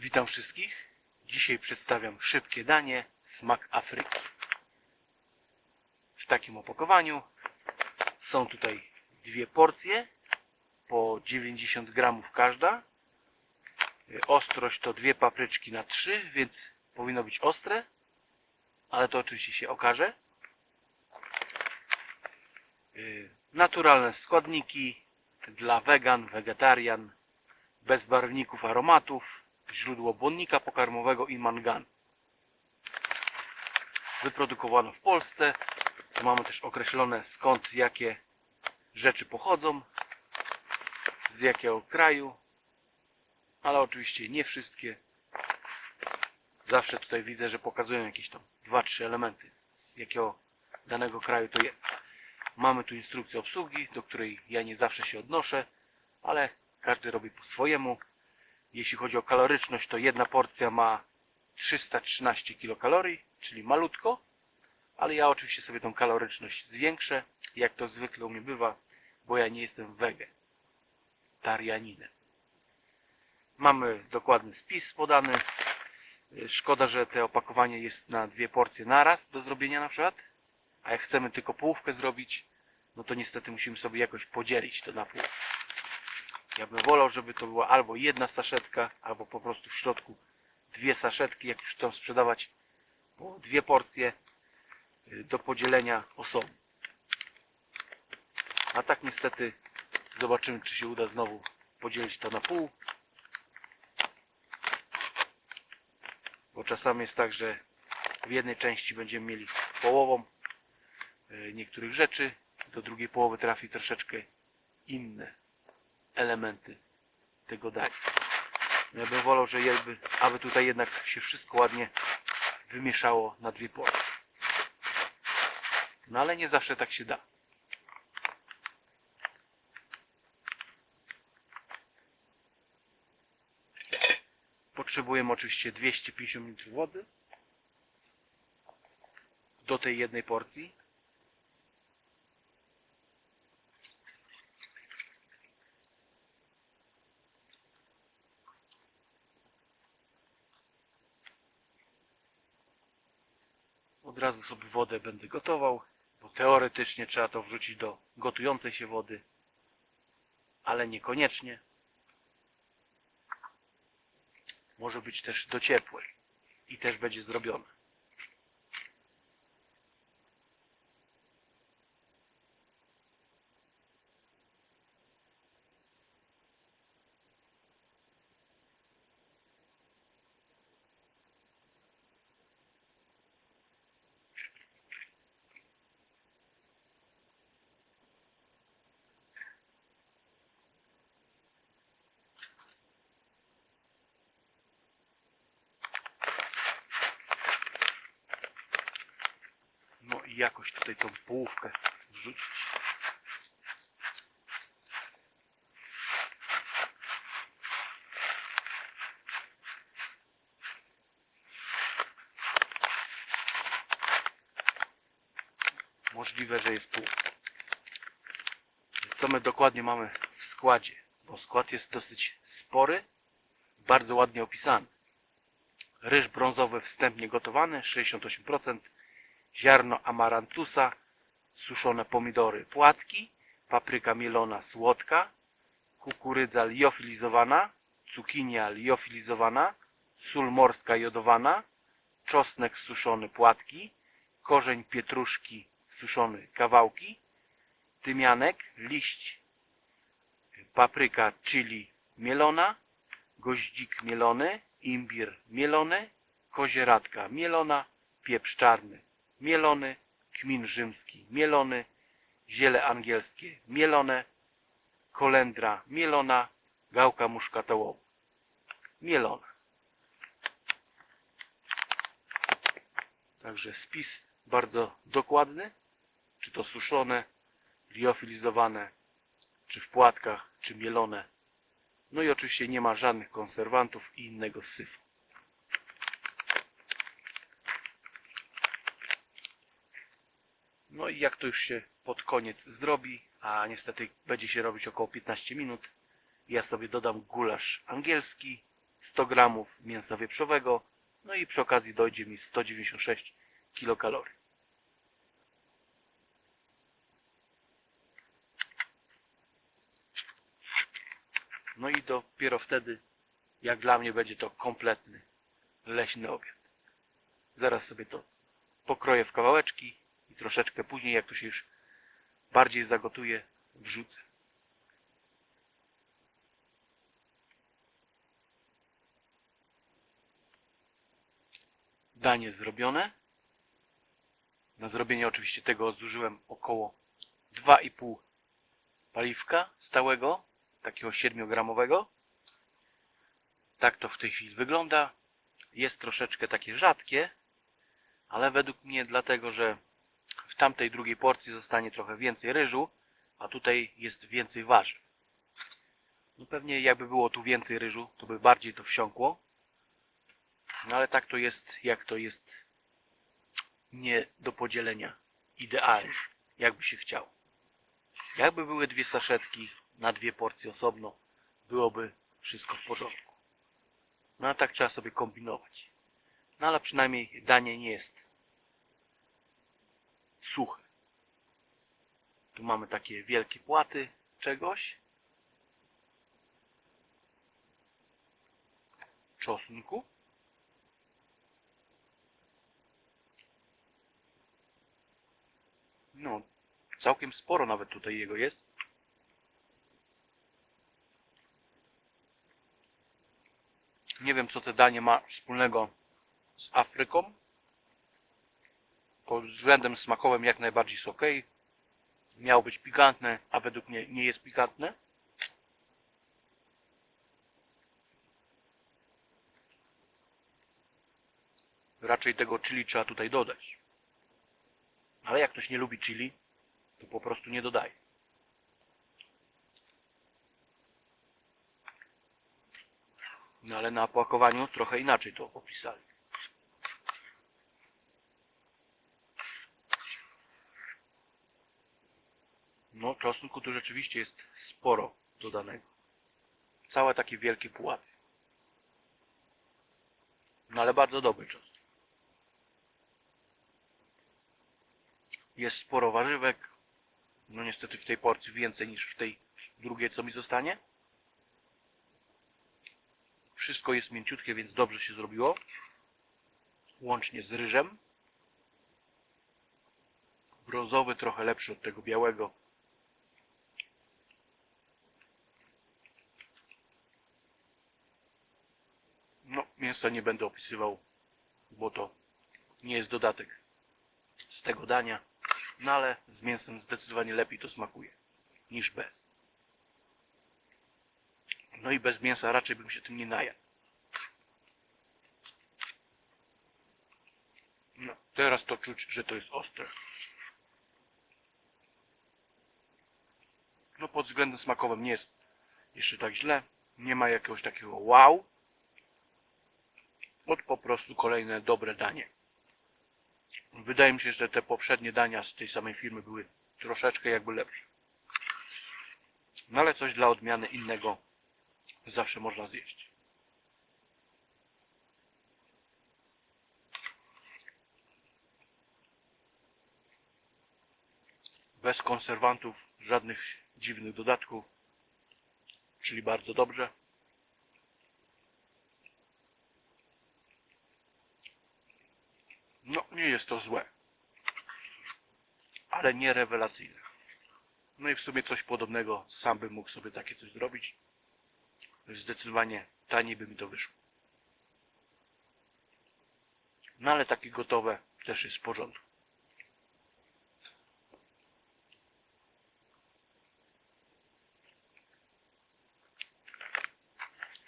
Witam wszystkich. Dzisiaj przedstawiam szybkie danie smak Afryki. W takim opakowaniu są tutaj dwie porcje po 90 gramów każda. Y, Ostrość to dwie papryczki na trzy, więc powinno być ostre, ale to oczywiście się okaże. Y, Naturalne składniki dla wegan, wegetarian, bez barwników aromatów, źródło błonnika pokarmowego i mangan. Wyprodukowano w Polsce. Mamy też określone skąd jakie rzeczy pochodzą, z jakiego kraju, ale oczywiście nie wszystkie. Zawsze tutaj widzę, że pokazują jakieś tam dwa, trzy elementy, z jakiego danego kraju to jest. Mamy tu instrukcję obsługi, do której ja nie zawsze się odnoszę, ale każdy robi po swojemu. Jeśli chodzi o kaloryczność, to jedna porcja ma 313 kilokalorii, czyli malutko, ale ja oczywiście sobie tą kaloryczność zwiększę, jak to zwykle u mnie bywa, bo ja nie jestem wegetarianinem. Mamy dokładny spis podany. Szkoda, że te opakowanie jest na dwie porcje naraz do zrobienia na przykład, a jak chcemy tylko połówkę zrobić, no to niestety musimy sobie jakoś podzielić to na pół. Ja bym wolał, żeby to była albo jedna saszetka, albo po prostu w środku dwie saszetki, jak już chcą sprzedawać po dwie porcje y, do podzielenia osobą. A tak niestety zobaczymy, czy się uda znowu podzielić to na pół. Bo czasami jest tak, że w jednej części będziemy mieli połową y, niektórych rzeczy, do drugiej połowy trafi troszeczkę inne elementy tego dania. Ja bym wolał, że jakby, aby tutaj jednak się wszystko ładnie wymieszało na dwie porcje. No ale nie zawsze tak się da. Potrzebujemy oczywiście 250 ml wody do tej jednej porcji. Od razu sobie wodę będę gotował, bo teoretycznie trzeba to wrzucić do gotującej się wody, ale niekoniecznie. Może być też do ciepłej i też będzie zrobione. No i jakoś tutaj tą połówkę wrzucić. Możliwe, że jest pół. Co my dokładnie mamy w składzie? Bo skład jest dosyć spory, bardzo ładnie opisany. Ryż brązowy wstępnie gotowany, 68%, ziarno amarantusa, suszone pomidory płatki, papryka mielona słodka, kukurydza liofilizowana, cukinia liofilizowana, sól morska jodowana, czosnek suszony płatki, korzeń pietruszki suszony kawałki, tymianek, liść, papryka chili mielona, goździk mielony, imbir mielony, kozieradka mielona, pieprz czarny mielony, kmin rzymski mielony, ziele angielskie mielone, kolendra mielona, gałka muszkatołowa mielona. Także spis bardzo dokładny, czy to suszone, liofilizowane, czy w płatkach, czy mielone. No i oczywiście nie ma żadnych konserwantów i innego syfu. No i jak to już się pod koniec zrobi, a niestety będzie się robić około 15 minut, ja sobie dodam gulasz angielski, 100 gramów mięsa wieprzowego, no i przy okazji dojdzie mi 196 kilokalorii. No i dopiero wtedy, jak dla mnie, będzie to kompletny leśny obiad. Zaraz sobie to pokroję w kawałeczki i troszeczkę później, jak to się już bardziej zagotuje, wrzucę. Danie zrobione. Na zrobienie oczywiście tego zużyłem około 2,5 paliwka stałego, takiego 7-gramowego. Tak to w tej chwili wygląda. Jest troszeczkę takie rzadkie, ale według mnie dlatego, że tamtej drugiej porcji zostanie trochę więcej ryżu, a tutaj jest więcej warzyw. No pewnie jakby było tu więcej ryżu, to by bardziej to wsiąkło. No ale tak to jest, jak to jest nie do podzielenia idealnie, jakby się chciało. Jakby były dwie saszetki na dwie porcje osobno, byłoby wszystko w porządku. No a tak trzeba sobie kombinować. No ale przynajmniej danie nie jest suche. Tu mamy takie wielkie płaty czegoś. Czosnku. No, całkiem sporo nawet tutaj jego jest. Nie wiem, co te danie ma wspólnego z Afryką. Pod względem smakowym jak najbardziej jest ok. Miało być pikantne, a według mnie nie jest pikantne. Raczej tego chili trzeba tutaj dodać. Ale jak ktoś nie lubi chili, to po prostu nie dodaje. No ale na opakowaniu trochę inaczej to opisali. No, czosnku tu rzeczywiście jest sporo dodanego. Całe takie wielkie pułaty. No ale bardzo dobry czosnek. Jest sporo warzywek. No niestety w tej porcji więcej niż w tej drugiej, co mi zostanie. Wszystko jest mięciutkie, więc dobrze się zrobiło. Łącznie z ryżem. Brązowy trochę lepszy od tego białego. No, mięsa nie będę opisywał, bo to nie jest dodatek z tego dania. No ale z mięsem zdecydowanie lepiej to smakuje niż bez. No i bez mięsa raczej bym się tym nie najadł. No, teraz to czuć, że to jest ostre. No pod względem smakowym nie jest jeszcze tak źle. Nie ma jakiegoś takiego wow. Od po prostu kolejne dobre danie. Wydaje mi się, że te poprzednie dania z tej samej firmy były troszeczkę jakby lepsze. No ale coś dla odmiany innego zawsze można zjeść. Bez konserwantów, żadnych dziwnych dodatków, czyli bardzo dobrze. No, nie jest to złe. Ale nie rewelacyjne. No i w sumie coś podobnego sam bym mógł sobie takie coś zrobić. Zdecydowanie taniej by mi to wyszło. No ale takie gotowe też jest w porządku.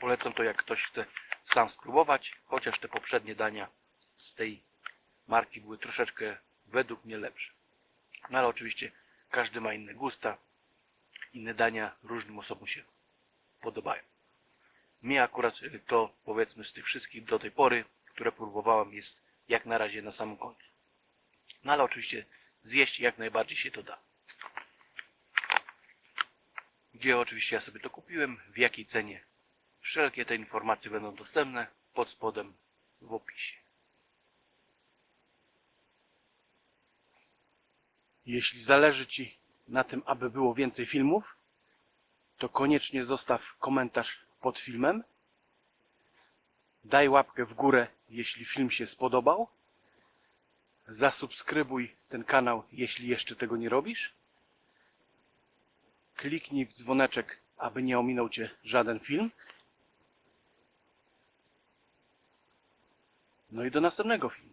Polecam to jak ktoś chce sam spróbować, chociaż te poprzednie dania z tej marki były troszeczkę według mnie lepsze. No ale oczywiście każdy ma inne gusta, inne dania różnym osobom się podobają. Mnie akurat y, to powiedzmy z tych wszystkich do tej pory, które próbowałem jest jak na razie na samym końcu. No ale oczywiście zjeść jak najbardziej się to da. Gdzie oczywiście ja sobie to kupiłem, w jakiej cenie Wszelkie te informacje będą dostępne pod spodem w opisie. Jeśli zależy Ci na tym, aby było więcej filmów, to koniecznie zostaw komentarz pod filmem. Daj łapkę w górę, jeśli film się spodobał. Zasubskrybuj ten kanał, jeśli jeszcze tego nie robisz. Kliknij w dzwoneczek, aby nie ominął Cię żaden film. No i do następnego filmu.